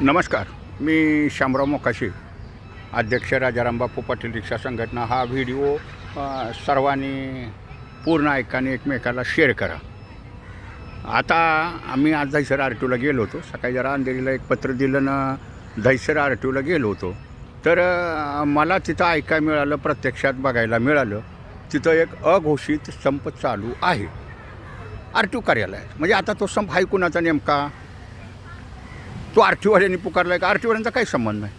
नमस्कार मी श्यामराव मोकाशी अध्यक्ष राजाराम बापू पाटील रिक्षा संघटना. हा व्हिडिओ सर्वांनी पूर्ण ऐकाने एकमेकाला शेअर करा. आता आम्ही आज दहिसर आर टीला गेलो होतो. सकाळी जरा अंधेरीला एक पत्र दिलं ना दहिसर आर टीला गेलो होतो. तर मला तिथं ऐकायला मिळालं प्रत्यक्षात बघायला मिळालं तिथं एक अघोषित संप चालू आहे. आर टी ओ कार्यालयात. म्हणजे आता तो संप आहे कुणाचा नेमका तो आर पुकारला आहे का? आर काही संबंध नाही.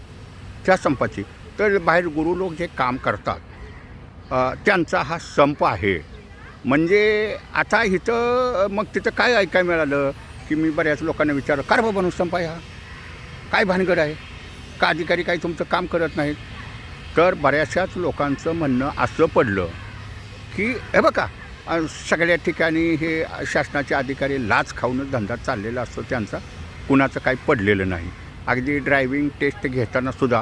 त्या संपाची. तर बाहेर गुरु लोक जे काम करतात त्यांचा हा संप आहे. म्हणजे आता इथं मग तिथं काय ऐकायला मिळालं की मी बऱ्याच लोकांना विचारलं कार बाबा बनू संप आहे हा? काय भानगड आहे? का अधिकारी काही तुमचं काम करत नाहीत? तर बऱ्याचशाच लोकांचं म्हणणं असं पडलं की हे बघा सगळ्या ठिकाणी हे शासनाचे अधिकारी लाच खाऊनच धंदा चाललेला असतो त्यांचा. कुणाचं काही पडलेलं नाही. अगदी ड्रायव्हिंग टेस्ट घेताना सुद्धा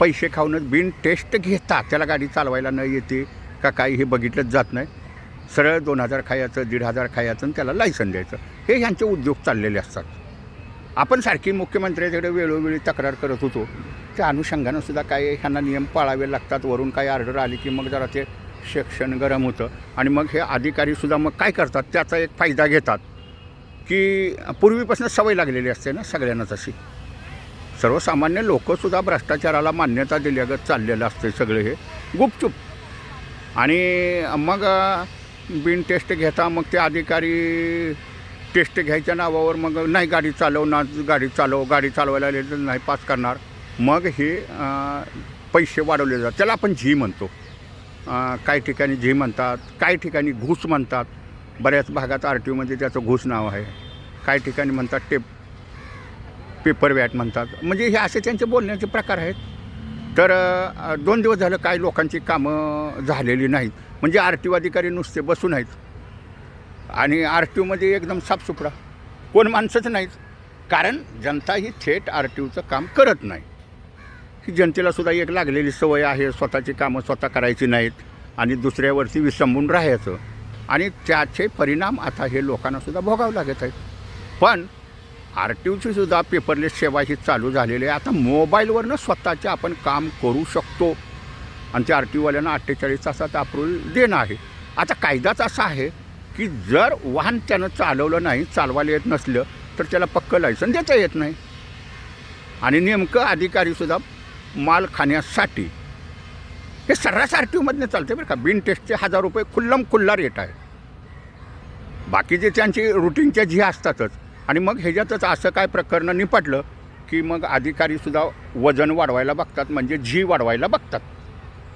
पैसे खाऊनच बिन टेस्ट घेता त्याला गाडी चालवायला न येते का काही हे बघितलंच जात नाही. सरळ दोन हजार खायचं दीड हजार खायचं आणि त्याला लायसन द्यायचं. हे ह्यांचे उद्योग चाललेले असतात. आपण सारखी मुख्यमंत्र्याकडे वेळोवेळी तक्रार करत होतो. त्या अनुषंगानं सुद्धा काय ह्यांना नियम पाळावे लागतात वरून काही ऑर्डर आली की मग जरा ते शिक्षण गरम होतं. आणि मग हे अधिकारीसुद्धा मग काय करतात त्याचा एक फायदा घेतात. की पूर्वीपासून सवय लागलेली असते ना सगळ्यांनाच अशी. सर्वसामान्य लोकंसुद्धा भ्रष्टाचाराला मान्यता दिल्यागत चाललेलं असते सगळे हे. गुपचूप. आणि मग बिन टेस्ट घेता मग ते अधिकारी टेस्ट घ्यायच्या नावावर मग नाही गाडी चालव ना गाडी चालव गाडी चालवायला आले तर नाही पास करणार. मग हे पैसे वाढवले जातात. त्याला आपण झी म्हणतो. काही ठिकाणी झी म्हणतात काही ठिकाणी घूस म्हणतात. बऱ्याच भागात आर टी ओमध्ये त्याचं घूस नाव आहे. काही ठिकाणी म्हणतात टेप पेपर वॅट म्हणतात. म्हणजे हे असे त्यांचे बोलण्याचे प्रकार आहेत. तर दोन दिवस झालं काही लोकांची कामं झालेली नाहीत. म्हणजे आर टी ओ अधिकारी नुसते बसून आहेत. आणि आर टी ओमध्ये एकदम साफसुथरा कोण माणसंच नाहीत. कारण जनता ही थेट आर टी ओचं काम करत नाही. ही जनतेला सुद्धा एक लागलेली सवय आहे. स्वतःची कामं स्वतः करायची नाहीत. आणि दुसऱ्यावरती विसंबून राहायचं. आणि त्याचे परिणाम आता हे लोकांनासुद्धा भोगावं लागत आहेत. पण आर टी ओची सुद्धा पेपरलेस सेवा ही चालू झालेली आहे. आता मोबाईलवरनं स्वतःचे आपण काम करू शकतो. आणि ते आर टी ओवाल्यांना अठ्ठेचाळीस तासात अप्रूव्हल देणं आहे. आता कायदाच असा आहे की जर वाहन त्यानं चालवलं नाही चालवायला येत नसलं तर त्याला पक्क लायसन देता येत नाही. आणि नेमकं अधिकारीसुद्धा माल खाण्यासाठी हे सर्रास आर टी ओमधनं चालते बरं का. बिन टेस्टचे हजार रुपये खुल्लम खुल्ला रेट आहे. बाकीचे त्यांची रुटीनच्या झी असतातच आणि मग ह्याच्यातच असं काय प्रकरणं निपटलं की मग अधिकारीसुद्धा वजन वाढवायला बघतात म्हणजे झी वाढवायला बघतात.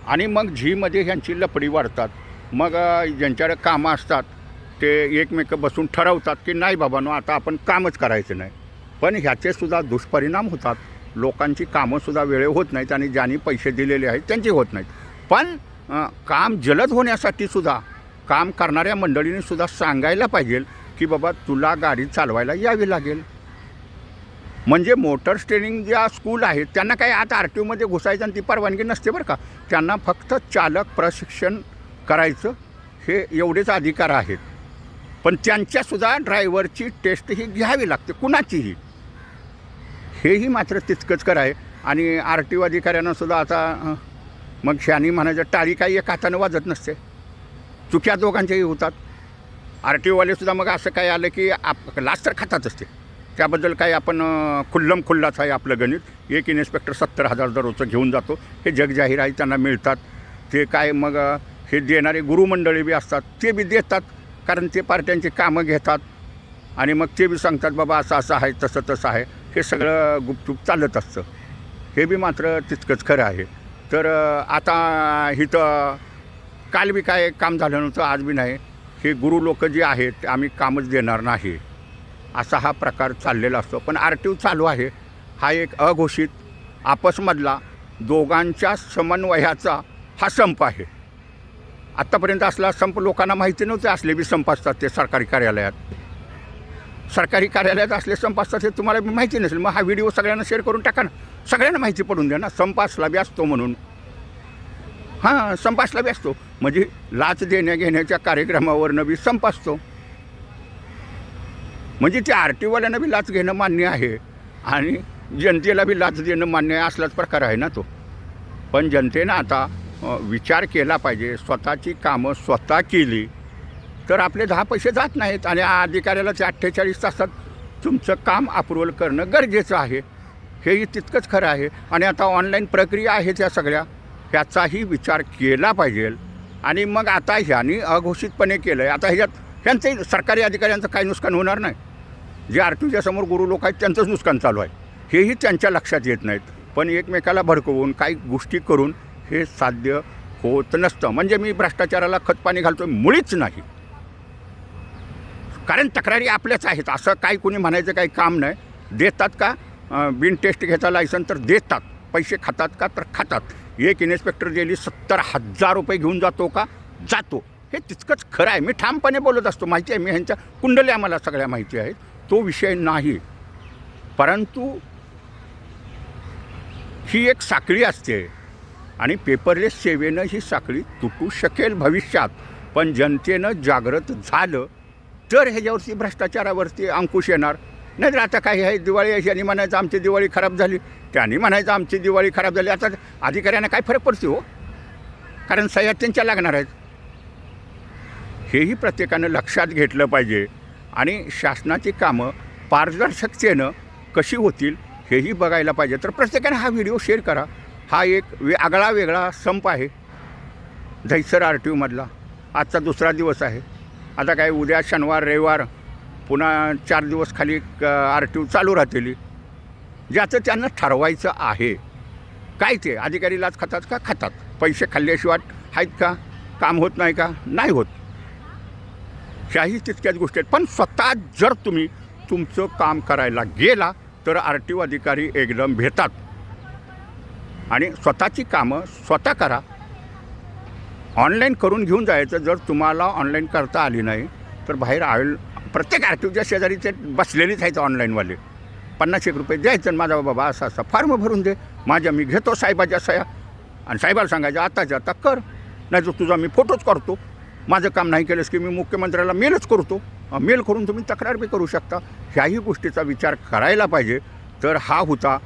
आणि मग झीमध्ये ह्यांची लपडी वाढतात. मग ज्यांच्याकडे कामं असतात ते एकमेक बसून ठरवतात की नाही बाबांनो आता आपण कामच करायचं नाही. पण ह्याचेसुद्धा दुष्परिणाम होतात. लोकांची कामंसुद्धा वेळे होत नाहीत आणि ज्यांनी पैसे दिलेले आहेत त्यांची होत नाहीत. पण काम जलद होण्यासाठी सुद्धा काम करणाऱ्या मंडळीने सुद्धा सांगायला पाहिजे की बाबा तुला गाडी चालवायला यावी लागेल. म्हणजे मोटर ट्रेनिंग ज्या स्कूल आहेत त्यांना काही आता आर टी ओमध्ये घुसायचं आणि ती परवानगी नसते बरं का. त्यांना फक्त चालक प्रशिक्षण करायचं हे एवढेच अधिकार आहेत. पण त्यांच्यासुद्धा ड्रायव्हरची टेस्ट ही घ्यावी लागते कुणाचीही. हेही मात्र तितकंच कराय आणि आर टी ओ अधिकाऱ्यांना सुद्धा आता मग शानी म्हणायचं टाळी काही एक हातानं वाजत नसते. चुक्या दोघांच्याही होतात. आर टी ओवालेसुद्धा मग असं काय आलं की आप लाच तर खातात असते. त्याबद्दल काही आपण खुल्लम खुल्लाच आहे आपलं गणित. एक इन्स्पेक्टर सत्तर हजार दररोजचं घेऊन जातो. हे जगजाहीर आहे त्यांना मिळतात. ते काय मग हे देणारे गुरुमंडळी बी असतात. ते बी देतात. कारण ते पार्ट्यांची कामं घेतात. आणि मग ते बी सांगतात बाबा असं असं आहे तसं तसं आहे. हे सगळं गुपचूप चालत असतं. हे बी मात्र तितकंच खरं आहे. तर आता इथं काल बी काय काम झालं नव्हतं आज बी नाही. हे गुरु लोक जे आहेत आम्ही कामच देणार नाही. असा हा प्रकार चाललेला असतो. पण आर टी ओ चालू आहे. हा एक अघोषित आपसमधला दोघांच्या समन्वयाचा हा संप आहे. आत्तापर्यंत असला संप लोकांना माहिती नव्हते असले बी संप असतात ते सरकारी कार्यालयात. सरकारी कार्यालयात असले संप असतात हे तुम्हाला माहिती नसेल. मग हा व्हिडिओ सगळ्यांना शेअर करून टाका ना. सगळ्यांना माहिती पडून द्या ना. संप असला बी असतो म्हणून. हां संप असला बी असतो. म्हणजे लाच देण्या घेण्याच्या कार्यक्रमावरनं बी संप असतो. म्हणजे ते आर टीवाल्यानं बी लाच घेणं मान्य आहे. आणि जनतेला बी लाच देणं मान्य आहे असलाच प्रकार आहे ना तो. पण जनतेनं आता विचार केला पाहिजे. स्वतःची कामं स्वतः केली. तर आपले दहा पैसे जात नाहीत आणि अधिकाऱ्याला ते अठ्ठेचाळीस तासात तुमचं काम अप्रुव्हल करणं गरजेचं आहे. हेही तितकंच खरं आहे. आणि आता ऑनलाईन प्रक्रिया आहे त्या सगळ्या. ह्याचाही विचार केला पाहिजे. आणि मग आता ह्यांनी अघोषितपणे केलं आहे आता ह्याच्यात ह्यांचंही सरकारी अधिकाऱ्यांचं काही नुकसान होणार नाही. जे आर टीच्या समोर गुरु लोक आहेत त्यांचंच नुकसान चालू आहे. हेही त्यांच्या लक्षात येत नाहीत. पण एकमेकाला भडकवून काही गोष्टी करून हे साध्य होत नसतं. म्हणजे मी भ्रष्टाचाराला खतपाणी घालतो मुळीच नाही. कारण तक्रारी आपल्याच आहेत. असं काही कोणी म्हणायचं काही काम नाही. देतात का? बिन टेस्ट घेता लायसन तर देतात. पैसे खातात का? तर खातात. एक इन्स्पेक्टर गेली सत्तर हजार रुपये घेऊन जातो का? जातो. हे तितकंच खरं आहे. मी ठामपणे बोलत असतो. माहिती आहे मी ह्यांच्या कुंडल्या आम्हाला सगळ्या माहिती आहेत. तो विषय नाही. परंतु ही एक साखळी असते. आणि पेपरलेस सेवेनं ही साखळी तुटू शकेल भविष्यात. पण जनतेनं जागृत झालं तर ह्याच्यावरती भ्रष्टाचारावरती अंकुश येणार नाहीतर आता काही आहे दिवाळी अशी आणि म्हणायचं आमची दिवाळी खराब झाली त्यांनी म्हणायचं आमची दिवाळी खराब झाली. आता अधिकाऱ्यांना काय फरक पडते हो? कारण सह्या त्यांच्या लागणार आहेत. हेही प्रत्येकानं लक्षात घेतलं पाहिजे आणि शासनाची कामं पारदर्शकतेनं कशी होतील हेही बघायला पाहिजे. तर प्रत्येकाने हा व्हिडिओ शेअर करा. हा एक वे आगळा वेगळा संप आहे. धैसर आर टी ओमधला आजचा दुसरा दिवस आहे. आता काय उद्या शनिवार रविवार पुन्हा चार दिवस खाली आर टी ओ चालू राहतील. ज्याचं त्यांना ठरवायचं आहे. काय ते? अधिकारी लाच खातात का? खातात. पैसे खाल्ल्याशिवाय आहेत का? काम होत नाही का? नाही होत. ह्याही तितक्याच गोष्टी आहेत. पण स्वतः जर तुम्ही तुमचं काम करायला गेला तर आर टी ओ अधिकारी एकदम भेटतात आणि स्वतःची कामं स्वतः करा. ऑनलाईन करून घेऊन जायचं जर तुम्हाला ऑनलाईन करता आली नाही तर बाहेर आवेल. प्रत्येक आर टी ओच्या शेजारी ते बसलेलीच आहेत ऑनलाईनवाले. पन्नास एक रुपये द्यायचं आणि माझा बाबा असा असा फॉर्म भरून दे. माझ्या मी घेतो साहेबाच्या सया आणि साहेबाला सांगायचं आताच्या आता कर. नाही तर तुझा मी फोटोच करतो. माझं काम नाही केलंस की मी मुख्यमंत्र्याला मेलच करतो. मेल करून तुम्ही तक्रार बी करू शकता. ह्याही गोष्टीचा विचार करायला पाहिजे. तर हा होता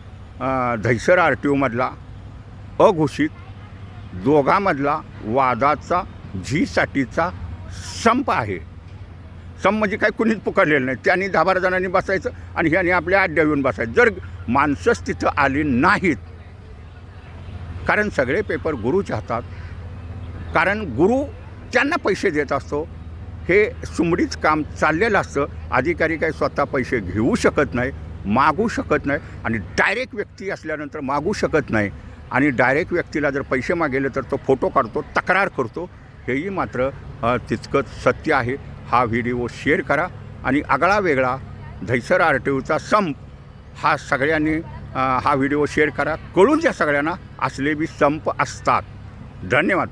धैसर आर टी ओमधला अघोषित दोघांमधला वादाचा झीसाठीचा संप आहे. संप म्हणजे काय कुणीच पुकारलेलं नाही. त्यांनी दहा बारा जणांनी बसायचं आणि ह्याने आपल्या अड्ड्या येऊन बसायचं. जर माणसंच तिथं आली नाहीत कारण सगळे पेपर गुरुच्या हातात कारण गुरु त्यांना पैसे देत असतो. हे सुमडीच काम चाललेलं असतं. अधिकारी काही स्वतः पैसे घेऊ शकत नाही मागू शकत नाही आणि डायरेक्ट व्यक्ती असल्यानंतर मागू शकत नाही. आणि डायरेक्ट व्यक्तीला जर पैसे मागेले तर तो फोटो काढतो तक्रार करतो. हेही मात्र तितकंच सत्य आहे. हा व्हिडिओ शेअर करा आणि आगळा वेगळा धैसर आर टी ओचा संप हा सगळ्यांनी हा व्हिडिओ शेअर करा. कळून त्या सगळ्यांना असले बी संप असतात. धन्यवाद.